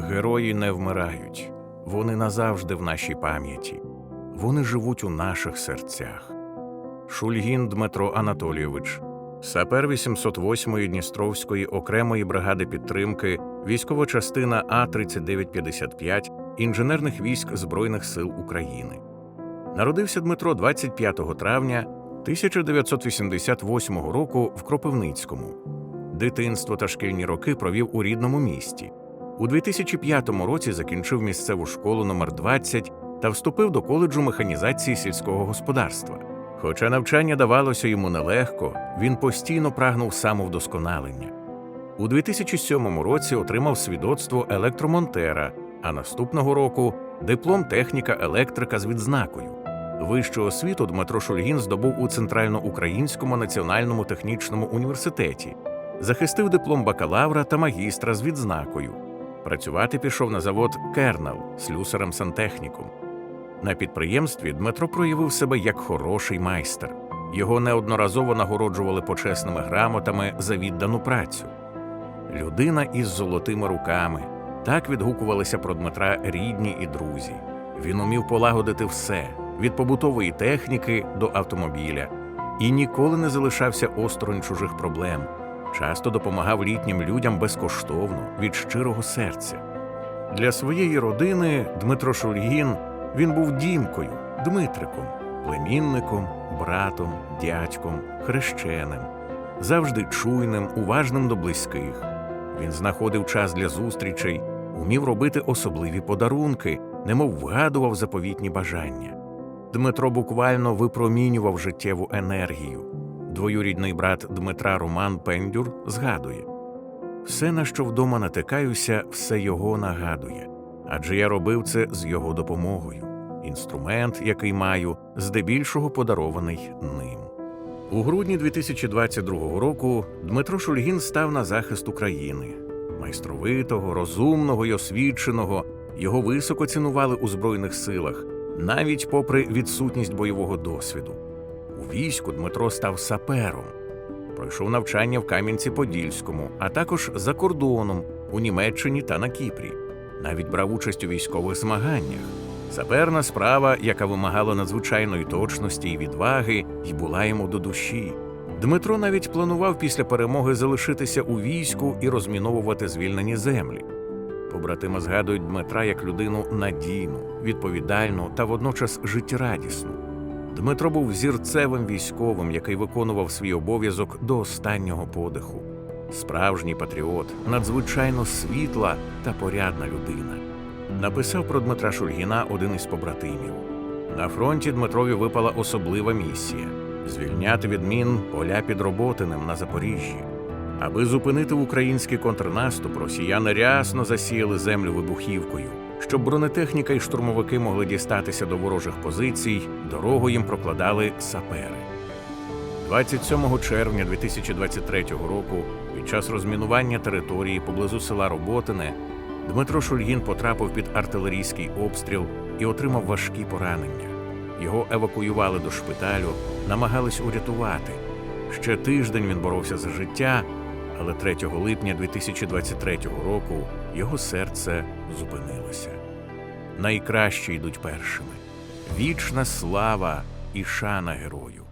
Герої не вмирають, вони назавжди в нашій пам'яті, вони живуть у наших серцях. Шульгін Дмитро Анатолійович, сапер 808-ї Дністровської окремої бригади підтримки, військова частина А3955 інженерних військ Збройних сил України. Народився Дмитро 25 травня 1988 року в Кропивницькому. Дитинство та шкільні роки провів у рідному місті. У 2005 році закінчив місцеву школу номер 20 та вступив до коледжу механізації сільського господарства. Хоча навчання давалося йому нелегко, він постійно прагнув самовдосконалення. У 2007 році отримав свідоцтво електромонтера, а наступного року диплом техніка електрика з відзнакою. Вищу освіту Дмитро Шульгін здобув у Центральноукраїнському національному технічному університеті, захистив диплом бакалавра та магістра з відзнакою. Працювати пішов на завод Кернел слюсарем сантехніком. На підприємстві Дмитро проявив себе як хороший майстер. Його неодноразово нагороджували почесними грамотами за віддану працю. Людина із золотими руками. Так відгукувалися про Дмитра рідні і друзі. Він умів полагодити все від побутової техніки до автомобіля і ніколи не залишався осторонь чужих проблем. Часто допомагав літнім людям безкоштовно від щирого серця. Для своєї родини Дмитро Шульгін він був дімкою, Дмитриком, племінником, братом, дядьком, хрещеним, завжди чуйним, уважним до близьких. Він знаходив час для зустрічей, умів робити особливі подарунки, немов вгадував заповітні бажання. Дмитро буквально випромінював життєву енергію. Двоюрідний брат Дмитра Роман Пендюр згадує все, на що вдома натикаюся, все його нагадує, адже я робив це з його допомогою. Інструмент, який маю, здебільшого подарований ним. У грудні 2022 року Дмитро Шульгін став на захист України. Майстровитого, розумного й освіченого його високо цінували у Збройних силах, навіть попри відсутність бойового досвіду. У війську Дмитро став сапером, пройшов навчання в Кам'янці-Подільському, а також за кордоном у Німеччині та на Кіпрі. Навіть брав участь у військових змаганнях. Саперна справа, яка вимагала надзвичайної точності і відваги, і була йому до душі. Дмитро навіть планував після перемоги залишитися у війську і розміновувати звільнені землі. Побратими згадують Дмитра як людину надійну, відповідальну та водночас життєрадісну. Дмитро був зірцевим військовим, який виконував свій обов'язок до останнього подиху. Справжній патріот, надзвичайно світла та порядна людина. Написав про Дмитра Шульгіна один із побратимів. На фронті Дмитрові випала особлива місія звільняти від мін поля під Роботинем на Запоріжжі. Аби зупинити український контрнаступ, росіяни рясно засіяли землю вибухівкою. Щоб бронетехніка і штурмовики могли дістатися до ворожих позицій, дорогу їм прокладали сапери. 27 червня 2023 року, під час розмінування території поблизу села Роботине, Дмитро Шульгін потрапив під артилерійський обстріл і отримав важкі поранення. Його евакуювали до шпиталю, намагались урятувати. Ще тиждень він боровся за життя, але 3 липня 2023 року його серце зупинилося. Найкращі йдуть першими. Вічна слава і шана герою.